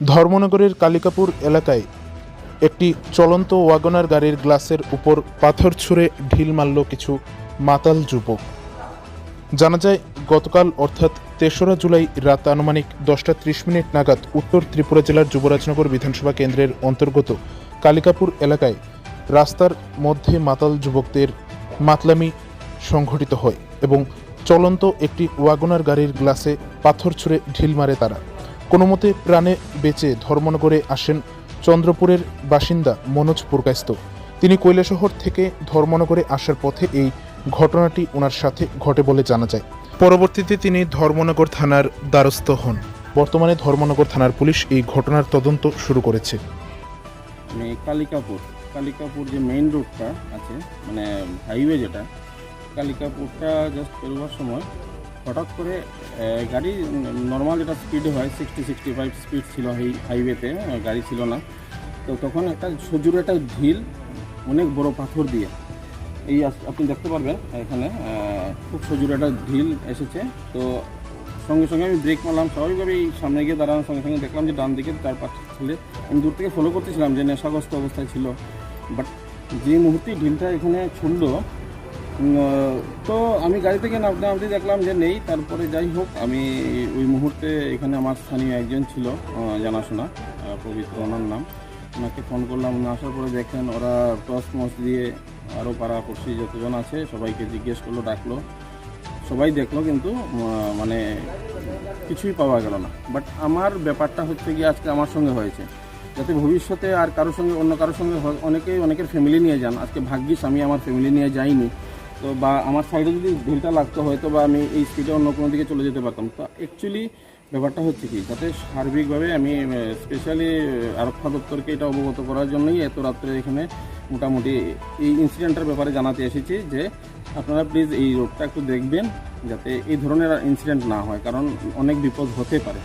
ধর্মনগরের কালিকাপুর এলাকায় একটি চলন্ত ওয়াগনার গাড়ির গ্লাসের উপর পাথর ছুঁড়ে ঢিল মারল কিছু মাতাল যুবক। জানা যায়, গতকাল অর্থাৎ তেসরা জুলাই রাত আনুমানিক দশটা ত্রিশ মিনিট নাগাদ উত্তর ত্রিপুরা জেলার যুবরাজনগর বিধানসভা কেন্দ্রের অন্তর্গত কালিকাপুর এলাকায় রাস্তার মধ্যে মাতাল যুবকদের মাতলামি সংঘটিত হয় এবং চলন্ত একটি ওয়াগনার গাড়ির গ্লাসে পাথর ছুঁড়ে ঢিল মারে তারা। কোনো মতে প্রাণে বেঁচে ধর্মনগরে আসেন চন্দ্রপুরের বাসিন্দা মনোজ পুরকাস্ত তিনি কৈলাসহর থেকে ধর্মনগরে আসার পথে এই ঘটনাটি ওনার সাথে ঘটে বলে জানা যায়। পরবর্তীতে তিনি ধর্মনগর থানার দ্বারস্থ হন। বর্তমানে ধর্মনগর থানার পুলিশ এই ঘটনার তদন্ত শুরু করেছে। মানে কালিকাপুর কালিকাপুর যে মেইন রোডটা আছে মানে হাইওয়ে যেটা কালিকাপুরটা জাস্ট পেরোবার সময় হঠাৎ করে গাড়ি নর্মাল যেটা স্পিড হয় সিক্সটি সিক্সটি ফাইভ স্পিড ছিল এই হাইওয়েতে গাড়ি ছিল না। তো তখন একটা সজুর একটা ঢিল অনেক বড় পাথর দিয়ে এই আপনি দেখতে পারবেন এখানে খুব সজুর একটা ঢিল এসেছে। তো সঙ্গে সঙ্গে আমি ব্রেক মারলাম স্বাভাবিকভাবে এই সামনে গিয়ে দাঁড়ানোর সঙ্গে সঙ্গে দেখলাম যে ডান দিকে চার পাঁচ ছেলে আমি দূর থেকে ফলো করতেছিলাম যে নেশাগ্রস্ত অবস্থায় ছিল। বাট যে মুহূর্তে ঢিলটা এখানে উম, তো আমি গাড়ি থেকে নামতে নামতে দেখলাম যে নেই, তারপরে যাই হোক, আমি ওই মুহূর্তে এখানে আমার স্থানীয় একজন ছিল জানাশোনা পবিত্র ওনার নাম। ওনাকে ফোন করলাম, উনি আসার পরে দেখেন ওরা টস মস দিয়ে আরও পাড়া পড়শি যতজন আছে, সবাইকে জিজ্ঞেস করল, ডাকলো। সবাই দেখল কিন্তু মানে কিছুই পাওয়া গেল না। বাট আমার ব্যাপারটা হচ্ছে কি আজকে আমার সঙ্গে হয়েছে। যাতে ভবিষ্যতে আর কারোর সঙ্গে, অন্য কারোর সঙ্গে অনেকেই, অনেকের ফ্যামিলি নিয়ে যান। আজকে ভাগ্যিস আমি আমার ফ্যামিলি নিয়ে যাইনি। তো বা আমার সাইডে যদি ঢিলটা লাগতো হয়তো বা আমি এই স্পিডে অন্য কোনো দিকে চলে যেতে পারতাম। তো অ্যাকচুয়ালি ব্যাপারটা হচ্ছে কি, যাতে সার্বিকভাবে আমি স্পেশালি আরক্ষা দপ্তরকে এটা অবগত করার জন্যই এত রাত্রে এখানে মোটামুটি এই ইনসিডেন্টের ব্যাপারে জানাতে এসেছি যে আপনারা প্লিজ এই রোডটা একটু দেখবেন, যাতে এই ধরনের ইনসিডেন্ট না হয়, কারণ অনেক বিপদ হতে পারে।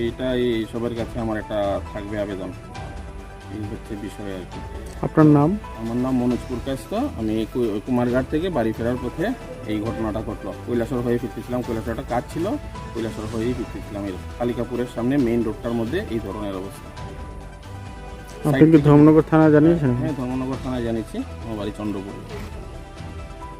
এইটা এই সবার কাছে আমার একটা থাকবে আবেদন। এই হচ্ছে বিষয় আর কি। আপনার নাম? আমার নাম মনোজ পুরকাস্ত আমি কুমারঘাট থেকে বাড়ি ফেরার পথে এই ঘটনাটা ঘটলো। কৈলাসর হয়ে ফিরতেছিলাম। কৈলাসর একটা কাজ ছিল। কৈলাসর হয়েই ফিরতেছিলাম এর কালিকাপুরের সামনে মেইন রোডটার মধ্যে এই ধরনের অবস্থা। আপনি কি ধর্মনগর থানা জানিয়েছেন? হ্যাঁ ধর্মনগর থানা জানিয়েছি। আমার বাড়ি চন্দ্রপুর।